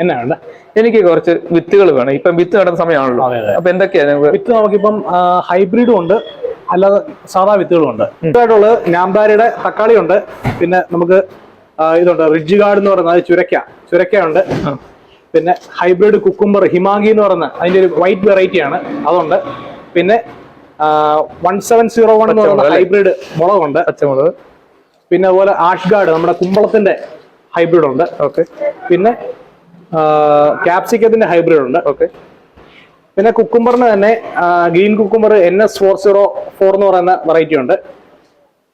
എന്നാ വേണ്ട എനിക്ക് കുറച്ച് വിത്തുകൾ വേണം. ഇപ്പം വിത്ത് നടന്ന സമയമാണല്ലോ. അപ്പൊ എന്തൊക്കെയാണ് നമുക്ക് വിത്ത് നമുക്കിപ്പം ഹൈബ്രിഡും ഉണ്ട്. അല്ലാതെ സാധാ വിത്തുകളും ഉണ്ട്. ഇതായിട്ടുള്ളത് ഞാമ്പാരിയുടെ തക്കാളി ഉണ്ട് പിന്നെ നമുക്ക് ഇതുണ്ട്. റിഡ്ജ് ഗാർഡ് എന്ന് പറയുന്നത് ചുരക്ക ചുരക്ക ഉണ്ട് പിന്നെ ഹൈബ്രിഡ് കുക്കുംബർ ഹിമാഗി എന്ന് പറയുന്ന അതിന്റെ ഒരു വൈറ്റ് വെറൈറ്റി ആണ്. അതുണ്ട്. പിന്നെ വൺ സെവൻ സീറോ വൺ എന്ന് പറയുന്ന ഹൈബ്രിഡ് മുളകുണ്ട്. പച്ചമുളക്. പിന്നെ അതുപോലെ ആഷ് ഗാർഡ് നമ്മുടെ കുമ്പളത്തിന്റെ ഹൈബ്രിഡ് ഉണ്ട് ഓക്കെ. പിന്നെ ക്യാപ്സിക്കത്തിന്റെ ഹൈബ്രിഡ് ഉണ്ട്. ഓക്കെ പിന്നെ കുക്കുംബറിന് തന്നെ green cucumber N S four zero four എന്ന് പറയുന്ന വെറൈറ്റി ഉണ്ട്.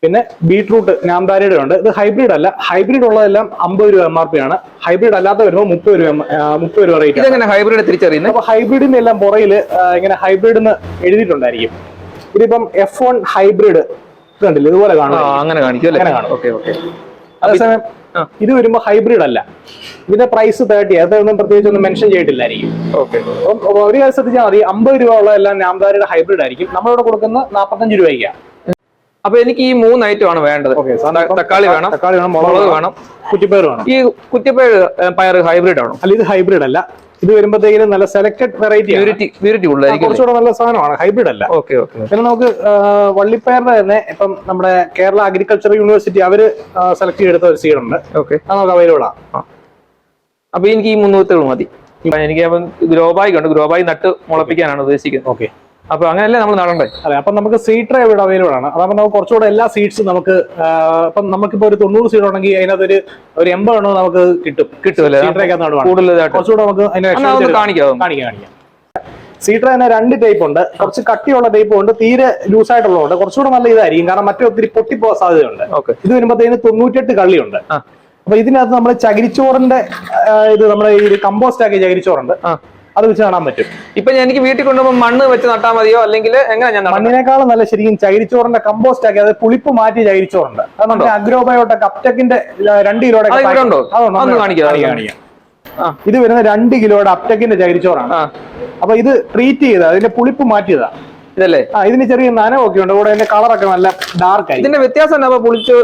പിന്നെ ബീട്രൂട്ട് ഞാമ്പാരിയുടെ ഉണ്ട്. ഇത് ഹൈബ്രിഡ് അല്ല. ഹൈബ്രിഡ് ഉള്ളതെല്ലാം അമ്പത് രൂപ എം ആർ പി ആണ്. ഹൈബ്രിഡ് അല്ലാത്ത വരുമ്പോൾ മുപ്പത് രൂപ മുപ്പത് രൂപ റേറ്റ് ഇതെങ്ങനെ ഹൈബ്രിഡ് തിരിച്ചറിയുന്നത് അപ്പൊ ഹൈബ്രിഡിന് എല്ലാം പുറയിൽ ഇങ്ങനെ ഹൈബ്രിഡ് എന്ന് എഴുതിയിട്ടുണ്ടായിരിക്കും. ഇതിപ്പം എഫ് വൺ ഹൈബ്രിഡ് കണ്ടില്ല? ഇതുപോലെ കാണാം അങ്ങനെ കാണിക്കും അങ്ങനെ കാണും. ഓക്കെ ഓക്കെ അതേസമയം. ഇത് വരുമ്പോൾ ഹൈബ്രിഡ് അല്ല. ഇതിന്റെ പ്രൈസ് തേർട്ടി അതൊന്നും പ്രത്യേകിച്ച് ഒന്നും മെൻഷൻ ചെയ്തിട്ടില്ലായിരിക്കും. ഓക്കെ അപ്പം ഒരു കാര്യം ശ്രദ്ധിച്ചാൽ മതി. അമ്പത് രൂപ ഉള്ള എല്ലാം നാംദാരിയുടെ ഹൈബ്രിഡ് ആയിരിക്കും. നമ്മളിവിടെ കൊടുക്കുന്ന നാൽപ്പത്തഞ്ച് രൂപയ്ക്കാണ് അപ്പൊ എനിക്ക് ഈ മൂന്ന് ഐറ്റം ആണ് വേണ്ടത്. തക്കാളി വേണം തക്കാളി വേണം മുളക് വേണം കുറ്റിപ്പയർ വേണം. ഈ കുറ്റിപ്പയർ പയർ ഹൈബ്രിഡ് ആണോ? അല്ല ഇത് ഹൈബ്രിഡ് അല്ല. ഇത് വരുമ്പോഴത്തേക്കും നല്ല സെലക്ടഡ് വെറൈറ്റി പ്യൂരിറ്റി കുറച്ചുകൂടെ നല്ല സാധനമാണ് ഹൈബ്രിഡ് അല്ല. ഓക്കെ ഓക്കെ പിന്നെ നമുക്ക് വള്ളിപ്പയറിന്റെ തന്നെ ഇപ്പം നമ്മുടെ കേരള അഗ്രികൾച്ചർ യൂണിവേഴ്സിറ്റി അവർ സെലക്ട് ചെയ്തെടുത്ത ഒരു സീഡ് ഉണ്ട്. ഓക്കെ അത് നമുക്ക് അവൈലബിൾ ആണ് അപ്പൊ എനിക്ക് ഈ മുന്നൂറ്റുകൾ മതി. എനിക്ക് അപ്പം ഗ്രോ ബാഗ് ഉണ്ട്. ഗ്രോബായി നട്ട് മുളപ്പിക്കാനാണ് ഉദ്ദേശിക്കുന്നത്. ഓക്കെ അപ്പൊ അങ്ങനെയല്ലേ നമ്മൾ നടണ്ടേ? അതെ അപ്പം നമുക്ക് സീറ്റ് ഡ്രൈവ് ഇവിടെ അവൈലബിൾ ആണ്. അതാകുമ്പോൾ നമുക്ക് കുറച്ചുകൂടെ എല്ലാ സീറ്റ്സും നമുക്ക് ഇപ്പം നമുക്കിപ്പോ ഒരു തൊണ്ണൂറ് സീറ്റ് ഉണ്ടെങ്കിൽ അതിനകത്ത് ഒരു ഒരു എൺപത് എണ്ണം നമുക്ക് കിട്ടും. കിട്ടും അല്ലേ കുറച്ചുകൂടെ നമുക്ക് അതിനെ. കാണിക്കാം കാണിക്കാം കാണിക്കാം. സീഡർ തന്നെ രണ്ട് ടൈപ്പ് ഉണ്ട്. കുറച്ച് കട്ടിയുള്ള ടൈപ്പ് ഉണ്ട് തീരെ ലൂസ് ആയിട്ടുള്ളതുണ്ട്. കുറച്ചുകൂടെ നല്ല ഇതായിരിക്കും കാരണം മറ്റേ ഒത്തിരി പൊട്ടിപ്പോകാൻ സാധ്യതയുണ്ട്. ഇത് വരുമ്പോഴത്തേന് തൊണ്ണൂറ്റെട്ട് കള്ളിയുണ്ട്. അപ്പൊ ഇതിനകത്ത് നമ്മൾ ചകിരിച്ചോറിന്റെ ഇത് നമ്മുടെ ഈ കമ്പോസ്റ്റ് ആക്കി ചകിരിച്ചോറുണ്ട്. അത് വെച്ച് നടാൻ പറ്റും. ഇപ്പൊ ഞാൻ എനിക്ക് വീട്ടിൽ കൊണ്ടുപോകുമ്പോൾ മണ്ണ് വെച്ച് നട്ടാൽ മതിയോ? അല്ലെങ്കിൽ എങ്ങനെ ഞാൻ മണ്ണിനേക്കാളും നല്ല ശരിക്കും ചൈരിച്ചോറിന്റെ കമ്പോസ്റ്റ് ആക്കി അത് പുളിപ്പ് മാറ്റി ചകിരിച്ചോറുണ്ട് അത് കപ്റ്റക്കിന്റെ അപ്റ്റക്കിന്റെ രണ്ട് കിലോയുടെ? കാണിക്കാം, കാണിക്കാം. ഇത് വരുന്ന രണ്ട് കിലോയുടെ അപ്റ്റക്കിന്റെ ചൈരിച്ചോറാണ് അപ്പൊ ഇത് ട്രീറ്റ് ചെയ്ത അതിന്റെ പുളിപ്പ് മാറ്റിയതാ. ഇതല്ലേ? ആ ഇതിന് ചെറിയ നനവൊക്കെ ഉണ്ട്. കൂടെ അതിന്റെ കളറൊക്കെ നല്ല ഡാർക്ക് ആയി. ഇതിന്റെ വ്യത്യാസം എന്നാ അപ്പൊ പുളിച്ച്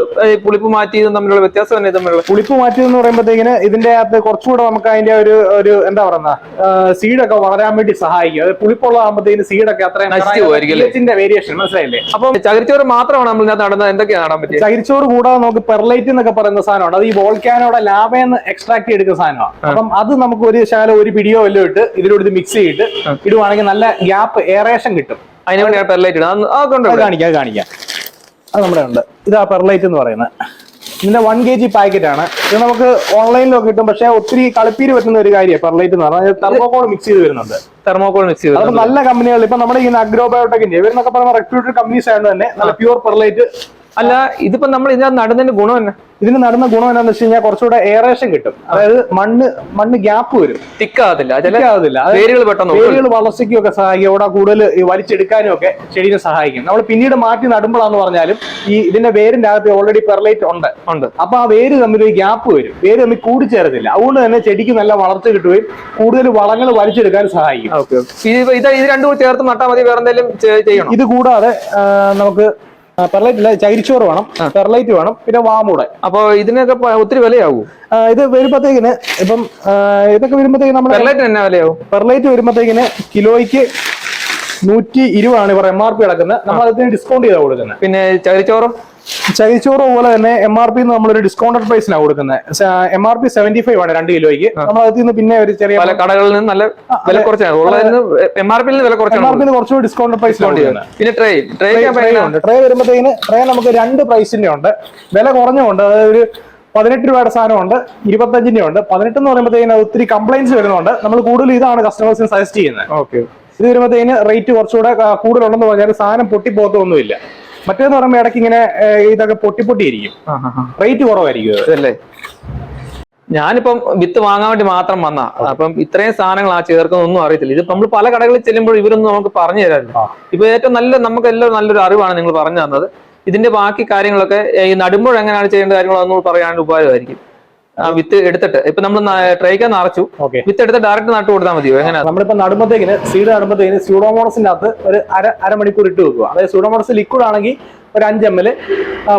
പുളിപ്പ് മാറ്റിയതും തമ്മിലുള്ള വ്യത്യാസം തന്നെ തമ്മിലുള്ള? പുളിപ്പ് മാറ്റിയതെന്ന് പറയുമ്പോഴത്തേക്കിന് ഇതിന്റെ അകത്ത് കുറച്ചുകൂടെ നമുക്ക് അതിന്റെ ഒരു ഒരു എന്താ പറയുന്ന സീഡൊക്കെ വളരാൻ വേണ്ടി സഹായിക്കും. അത് പുളിപ്പുള്ളതാകുമ്പോഴത്തേക്കിന് സീഡൊക്കെ അത്രയും നശിച്ചു പോയിരിക്കും? ഇതിന്റെ വേരിയേഷൻ മനസ്സിലായില്ലേ? അപ്പൊ ചകിരിച്ചോറ് മാത്രമാണ് നമ്മൾ ഞാൻ നടന്നത്. എന്തൊക്കെയാണ് നടാൻ പറ്റിയത്? ചകിരിച്ചോറ് കൂടാതെ നമുക്ക് പെർലൈറ്റ് എന്നൊക്കെ പറയുന്ന സാധനമാണ് അത് ഈ വോൾക്കാനോടെ ലാഭയെന്ന് എക്സ്ട്രാക്ട് ചെയ്തെടുക്കുന്ന സാധനമാണ് അപ്പം അത് നമുക്ക് ഒരു ശകലം ഒരു പിടിയോ വല്ലതും ഇട്ട് ഇതിലൂടെ ഇത് മിക്സ് ചെയ്തിട്ട് ഇടുവാണെങ്കിൽ നല്ല ഗ്യാപ്പ് എയറേഷൻ കിട്ടും. അതിന് വേണ്ടി പെർലൈറ്റ് ഇടാം. അത് അതൊക്കെ ഉണ്ട് അത് ഇവിടെ. കാണിക്കാം കാണിക്കാം. അത് നമ്മുടെ ഉണ്ട്. ഇതാ പെർലൈറ്റ് എന്ന് പറയുന്നത്. ഇതിന്റെ വൺ കെ ജി പാക്കറ്റ് ആണ്. ഇത് നമുക്ക് ഓൺലൈനിലൊക്കെ കിട്ടും. പക്ഷെ ഒത്തിരി കളിപ്പീര് പറ്റുന്ന ഒരു കാര്യമാണ് പെർലൈറ്റ് എന്ന് പറഞ്ഞാൽ. തെർമോകോൾ മിക്സ് ചെയ്ത് വരുന്നുണ്ട്. തെർമോകോൾ മിക്സ് ചെയ്ത് അത് നല്ല കമ്പനികൾ ഇപ്പൊ നമ്മുടെ ഈ അഗ്രോ ബയോടെക്കിന്റെ ഇവരെന്നൊക്കെ പറയുന്ന റെപ്യൂട്ടഡ് കമ്പനീസ് ആയതുകൊണ്ട് തന്നെ നല്ല പ്യൂർ പെർലൈറ്റ് അല്ല ഇതിപ്പോ നമ്മൾ ഇതിനകത്ത് നടുന്നതിന്റെ ഗുണം തന്നെ ഇതിന് നടുന്ന ഗുണം എന്താണെന്ന് വെച്ച് കഴിഞ്ഞാൽ കുറച്ചുകൂടെ എയറേഷൻ കിട്ടും. അതായത് മണ്ണ് മണ്ണ് ഗ്യാപ്പ് വരും. തിക്കാകത്തില്ല. ചില വേരുകൾ പെട്ടെന്ന് ഉള്ളൂ. വേരുകൾ വളർച്ചയ്ക്കും ഒക്കെ സഹായിക്കും. അവിടെ കൂടുതൽ വലിച്ചെടുക്കാനും ഒക്കെ ചെടീനെ സഹായിക്കും. നമ്മൾ പിന്നീട് മാറ്റി നടുമ്പോഴാന്ന് പറഞ്ഞാലും ഈ ഇതിന്റെ വേരിന്റെ അകത്ത് ഓൾറെഡി പെർലൈറ്റ് ഉണ്ട്. ഉണ്ട്. അപ്പൊ ആ വേര് തമ്മിൽ ഒരു ഗ്യാപ്പ് വരും. വേര് തമ്മിൽ കൂടിച്ചേരത്തില്ല. അതുകൊണ്ട് തന്നെ ചെടിക്ക് നല്ല വളർച്ച കിട്ടുകയും കൂടുതൽ വളങ്ങൾ വലിച്ചെടുക്കാൻ സഹായിക്കും. ഓക്കെ. ഇത് ഇത് രണ്ടും ചേർത്ത് നട്ടാൽ മതി. വേറെ എന്തെങ്കിലും ചെയ്യണം? ഇത് കൂടാതെ നമുക്ക് പെർലൈറ്റ് ഇല്ല ചകിരിച്ചോറ് വേണം പെർലൈറ്റ് വേണം പിന്നെ വാമൂടെ. അപ്പൊ ഇതിനൊക്കെ ഒത്തിരി വിലയാവും? ഇത് വരുമ്പോഴത്തേക്കിന് ഇപ്പം ഇതൊക്കെ വരുമ്പത്തേക്കിന് നമ്മുടെ പെർലൈറ്റിന് എന്നാ വിലയാവും? പെർലൈറ്റ് വരുമ്പോഴത്തേക്കിന് കിലോയ്ക്ക് നൂറ്റി ഇരുപതാണ് ഇവർ എം ആർ പി കിടക്കുന്നത് നമ്മൾ അതിന് ഡിസ്കൗണ്ട് ചെയ്താണ് കൊടുക്കുന്നത്. പിന്നെ ചകിരിച്ചോറ്? ചകിരിച്ചോറ് പോലെ തന്നെ എം ആർ പി നമ്മളൊരു ഡിസ്കൗണ്ടഡ് പ്രൈസിനാണ് കൊടുക്കുന്നത് M R P seventy five ആണ് രണ്ട് കിലോയ്ക്ക്. നമ്മൾ അതിൽ നിന്ന് പിന്നെ ഒരു ചെറിയ പല കടകളിൽ നിന്ന് നല്ല വില കുറച്ചാണ്. എം ആർ പിയിൽ വില കുറച്ചാണ് എം ആർ പി കുറച്ചുകൂടി ഡിസ്കൗണ്ട് പ്രൈസ് പിന്നെ ട്രേ ട്രേ ഉണ്ട്. ട്രേ വരുമ്പോഴത്തേന് ട്രേ നമുക്ക് രണ്ട് പ്രൈസിന്റെ ഉണ്ട്. വില കുറഞ്ഞുണ്ട്. അതായത് ഒരു പതിനെട്ട് രൂപയുടെ സാധനമുണ്ട് ഇരുപത്തഞ്ചിന്റെ ഉണ്ട്. പതിനെട്ട് എന്ന് പറയുമ്പോഴത്തേക്കിന് ഒത്തിരി കംപ്ലൈന്റ്സ് വരുന്നുണ്ട്. നമ്മൾ കൂടുതൽ ഇതാണ് കസ്റ്റമേഴ്സിന് സജസ്റ്റ് ചെയ്യുന്നത് ഓക്കെ ഇത് വരുമ്പോഴത്തേന് റേറ്റ് കുറച്ചുകൂടെ കൂടുതലുണ്ടെന്ന് പറഞ്ഞാൽ സാധനം പൊട്ടിപ്പോകത്തൊന്നുമില്ല. മറ്റേന്ന് പറയുമ്പോൾ ഇടയ്ക്ക് ഇങ്ങനെ ഇതൊക്കെ പൊട്ടി പൊട്ടിയിരിക്കും. റേറ്റ് കുറവായിരിക്കും അല്ലേ ഇതല്ലേ? ഞാനിപ്പം വിത്ത് വാങ്ങാൻ വേണ്ടി മാത്രം വന്ന. അപ്പം ഇത്രയും സാധനങ്ങൾ ആ ചേർക്കുന്നൊന്നും അറിയത്തില്ല. ഇത് നമ്മൾ പല കടകളിൽ ചെല്ലുമ്പോൾ ഇവരൊന്നും നമുക്ക് പറഞ്ഞു തരാറില്ല. ഇപ്പൊ ഏറ്റവും നല്ല നമുക്ക് എല്ലാം നല്ലൊരു അറിവാണ് നിങ്ങൾ പറഞ്ഞു തന്നത്. ഇതിന്റെ ബാക്കി കാര്യങ്ങളൊക്കെ ഈ നടുമ്പോൾ എങ്ങനെയാണ് ചെയ്യേണ്ട കാര്യങ്ങളൊന്നും പറയാനുള്ള ഉപകാരമായിരിക്കും. വിത്ത് എടുത്തിട്ട്. ഇപ്പൊ നമ്മൾ ട്രൈക്കാൻ നിറച്ചു. വിത്ത് എടുത്ത് ഡയറക്റ്റ് നട്ട് കൊടുത്താൽ മതിയോ? എങ്ങനെയാ? നമ്മളിപ്പോ നടുമ്പത്തേക്കിന് സീഡ് നടുമ്പത്തേക്കിന് സ്യൂഡോമോണസിന്റെ അകത്ത് ഒരു അര അരമണിക്കൂർ ഇട്ട് വെക്കുക. അതായത് സ്യൂഡോമോണസ് ലിക്വിഡ് ആണെങ്കിൽ ഒരു അഞ്ച് എം എൽ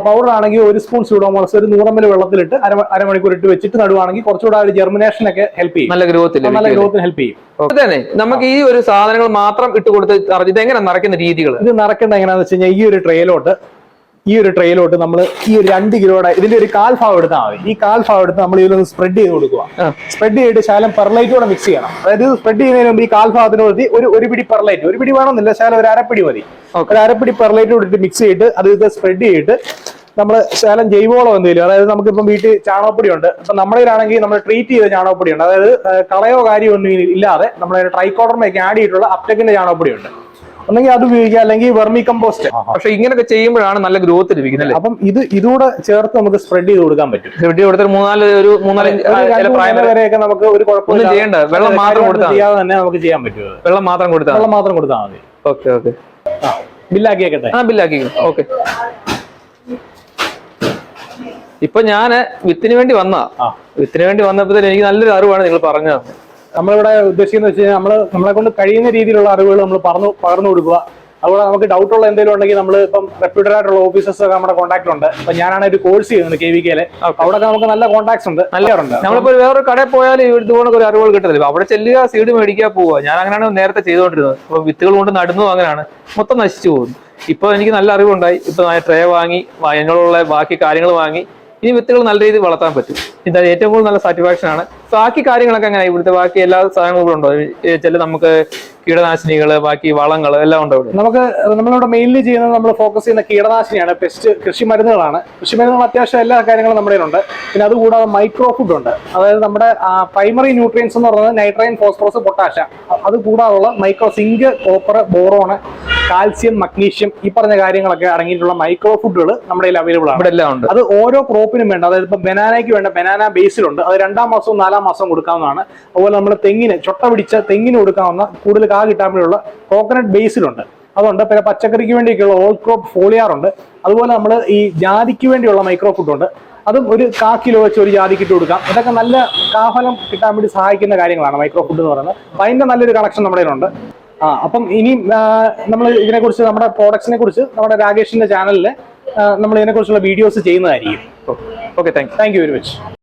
പൗഡർ ആണെങ്കിൽ ഒരു സ്പൂൺ സ്യൂഡോമോണസ് ഒരു നൂറ് എം എൽ വെള്ളത്തിലിട്ട് അര അരമണിക്കൂർ ഇട്ട് വെച്ചിട്ട് നടുവാണെങ്കിൽ കുറച്ചുകൂടെ ഒരു ജെർമിനേഷൻ ഒക്കെ ഹെൽപ്പ് ചെയ്യും. നല്ല ഗ്രോത്തിൽ നല്ല ഗ്രോത്തിന് ഹെൽപ്പ് ചെയ്യും. തന്നെ നമുക്ക് ഈ ഒരു സാധനങ്ങൾ മാത്രം ഇട്ട് കൊടുത്ത് ഇത് എങ്ങനെ നിറയ്ക്കുന്ന രീതികൾ ഇത് നിറക്കേണ്ട എങ്ങനെയാണെന്ന് വെച്ച് കഴിഞ്ഞാൽ ഈ ഒരു ട്രെയിലോട്ട് ഈ ഒരു ട്രെയിലോട്ട് നമ്മൾ ഈ ഒരു രണ്ട് കിലോയുടെ ഇതിന്റെ ഒരു കാൽ ഭാഗം എടുത്താൽ മതി. ഈ കാൽ ഭാഗം എടുത്ത് നമ്മൾ ഇതിലൊന്ന് സ്പ്രെഡ് ചെയ്ത് കൊടുക്കുക. സ്പ്രെഡ് ചെയ്തിട്ട് ശാലം കൂടെ മിക്സ് ചെയ്യണം. അതായത് സ്പ്രെഡ് ചെയ്യുന്നതിന് മുമ്പ് ഈ കാൽ ഭാഗത്തിന് മതി ഒരു ഒരു പിടി പെർലൈറ്റ് ഒരു പിടി വേണമെന്നില്ല ശാലം ഒരു അരപ്പിടി മതി. ഒരു അരപ്പിടി പെർലൈറ്റ് ഇട്ട് മിക്സ് ചെയ്തിട്ട് അത് ഇത് സ്പ്രെഡ് ചെയ്തിട്ട് നമ്മൾ ശാലം ജൈവവളം എന്തെങ്കിലും അതായത് നമുക്കിപ്പം വീട്ടിൽ ചാണകപ്പൊടി ഉണ്ട് അപ്പൊ നമ്മുടെ ആണെങ്കിൽ നമ്മൾ ട്രീറ്റ് ചെയ്ത ചാണകപ്പൊടി ഉണ്ട് അതായത് കളയോ കാര്യമൊന്നും ഇല്ലാതെ നമ്മൾ ട്രൈക്കോഡർമയൊക്കെ ആഡ് ചെയ്തിട്ടുള്ള അപ്റ്റക്കിന്റെ ചാണകപ്പൊടി ഉണ്ട് ഒന്നെങ്കിൽ അത് ഉപയോഗിക്കുക അല്ലെങ്കിൽ വെർമി കമ്പോസ്റ്റ് പക്ഷെ ഇങ്ങനെയൊക്കെ ചെയ്യുമ്പോഴാണ് നല്ല ഗ്രോത്ത് ലഭിക്കുന്നത് അപ്പം ഇത് ഇതുകൂടെ ചേർത്ത് നമുക്ക് സ്പ്രെഡ് ചെയ്ത് കൊടുക്കാൻ പറ്റും. ഇവിടെ കൊടുത്തൊരു മൂന്നാൽ ഒരു മൂന്നാൽ പ്രായം വരെയൊക്കെ നമുക്ക് ഒരു കുഴപ്പമൊന്നും ചെയ്യേണ്ട. വെള്ളം മാത്രം കൊടുത്താൽ. ചെയ്യാതെ തന്നെ നമുക്ക് ചെയ്യാൻ പറ്റും വെള്ളം മാത്രം കൊടുത്താൽ വെള്ളം മാത്രം കൊടുത്താൽ മതി. Okay okay. ബില്ലാക്കിയേക്കട്ടെ. ആ ബില്ലാക്കി ഓക്കെ. ഇപ്പൊ ഞാൻ വിത്തിന് വേണ്ടി വന്നാ. വിത്തിന് വേണ്ടി വന്നപ്പോ എനിക്ക് നല്ലൊരു അറിവാണ് നിങ്ങൾ പറഞ്ഞത് നമ്മളിവിടെ ഉദ്ദേശിക്കുന്നത് വെച്ച് കഴിഞ്ഞാൽ നമ്മൾ നമ്മളെ കൊണ്ട് കഴിയുന്ന രീതിയിലുള്ള അറിവുകൾ നമ്മൾ പറഞ്ഞു പകർന്നു കൊടുക്കുക. അതുപോലെ നമുക്ക് ഡൗട്ട് ഉള്ള എന്തെങ്കിലും ഉണ്ടെങ്കിൽ നമ്മൾ ഇപ്പം റെപ്യൂട്ടഡ് ആയിട്ടുള്ള ഓഫീസേഴ്സ് ഒക്കെ നമ്മുടെ കോൺടാക്ട് ഉണ്ട്. അപ്പൊ ഞാനാണ് ഒരു കോഴ്സ് ചെയ്യുന്നത് കെ വി കെയിലെ അവിടെ നമുക്ക് നല്ല കോൺടാക്ട്സ് ഉണ്ട്. നല്ല ഉണ്ട്. നമ്മളിപ്പോ വേറൊരു കടയിൽ പോയാൽ ഇതുപോലെ ഒരു അറിവുകൾ കിട്ടത്തില്ല. അവിടെ ചെല്ലുക സീഡ് മേടിക്കാൻ പോവുക. ഞാൻ അങ്ങനെയാണ് നേരത്തെ ചെയ്തുകൊണ്ടിരുന്നത്. അപ്പൊ വിത്തുകൾ കൊണ്ട് നടന്നു അങ്ങനെയാണ്. മൊത്തം നശിച്ചു പോകുന്നു. ഇപ്പൊ എനിക്ക് നല്ല അറിവുണ്ടായി. ഇപ്പൊ ട്രേ വാങ്ങി എന്നോടുള്ള ബാക്കി കാര്യങ്ങൾ വാങ്ങി. ഇനി വിത്തുകൾ നല്ല രീതിയിൽ വളർത്താൻ പറ്റും. ഇത് ഏറ്റവും കൂടുതൽ നല്ല സാറ്റിസ്ഫാക്ഷൻ ആണ്. ബാക്കി കാര്യങ്ങളൊക്കെ അങ്ങനെ ഇവിടുത്തെ ബാക്കി എല്ലാ സാധനങ്ങളും ഉണ്ടോ? ചില നമുക്ക് കീടനാശിനികൾ ബാക്കി വളങ്ങൾ എല്ലാം ഉണ്ടോ ഇവിടെ? നമുക്ക് നമ്മളിവിടെ മെയിൻലി ചെയ്യുന്നത് നമ്മൾ ഫോക്കസ് ചെയ്യുന്ന കീടനാശിനിയാണ്. പെസ്റ്റ് കൃഷി മരുന്നുകളാണ് കൃഷി മരുന്നുകൾ അത്യാവശ്യം എല്ലാ കാര്യങ്ങളും നമ്മുടെ ഉണ്ട് പിന്നെ അതുകൂടാതെ മൈക്രോ ഫുഡ് ഉണ്ട്. അതായത് നമ്മുടെ പ്രൈമറി ന്യൂട്രിയൻസ് എന്ന് പറയുന്നത് നൈട്രൈൻ ഫോസ്ഫറസ് പൊട്ടാഷ അത് കൂടാതുള്ള micro zinc copper boron calcium magnesium ഈ പറഞ്ഞ കാര്യങ്ങളൊക്കെ അടങ്ങിയിട്ടുള്ള മൈക്രോ ഫുഡുകൾ നമ്മുടെ കയ്യിൽ അവൈലബിൾ ആണ്. ഇവിടെ എല്ലാം ഉണ്ട്. അത് ഓരോ ക്രോപ്പിനും വേണ്ട. അതായത് ഇപ്പൊ ബനാനയ്ക്ക് വേണ്ട ബനാന ബേസിലുണ്ട് അത് രണ്ടാം മാസവും നാലാം മാസവും കൊടുക്കാവുന്നതാണ്. അതുപോലെ നമ്മൾ തെങ്ങിന് ചൊട്ട പിടിച്ച തെങ്ങിന് കൊടുക്കാവുന്ന കൂടുതൽ കാ കിട്ടാൻ വേണ്ടിയുള്ള കോക്കനട്ട് ബേസിലുണ്ട് അതുണ്ട്. പിന്നെ പച്ചക്കറിക്ക് വേണ്ടിയൊക്കെയുള്ള ഓൾ ക്രോപ്പ് ഫോളിയാർ ഉണ്ട്. അതുപോലെ നമ്മൾ ഈ ജാതിക്ക് വേണ്ടിയുള്ള മൈക്രോ ഫുഡ് ഉണ്ട്. അതും ഒരു കാ കിലോ വെച്ച് ഒരു ജാതിക്ക് ഇട്ട് കൊടുക്കാം. ഇതൊക്കെ നല്ല കാഫലം കിട്ടാൻ വേണ്ടി സഹായിക്കുന്ന കാര്യങ്ങളാണ് മൈക്രോ ഫുഡ് എന്ന് പറയുന്നത്. അതിന്റെ നല്ലൊരു കണക്ഷൻ നമ്മുടെ കയ്യിലുണ്ട്. ആ അപ്പം ഇനി നമ്മൾ ഇതിനെ കുറിച്ച് നമ്മുടെ പ്രോഡക്ട്സിനെ കുറിച്ച് നമ്മുടെ രാകേഷിന്റെ ചാനലിൽ നമ്മൾ ഇതിനെ കുറിച്ചുള്ള വീഡിയോസ് ചെയ്യുന്നതായിരിക്കും. Okay thank thank you very much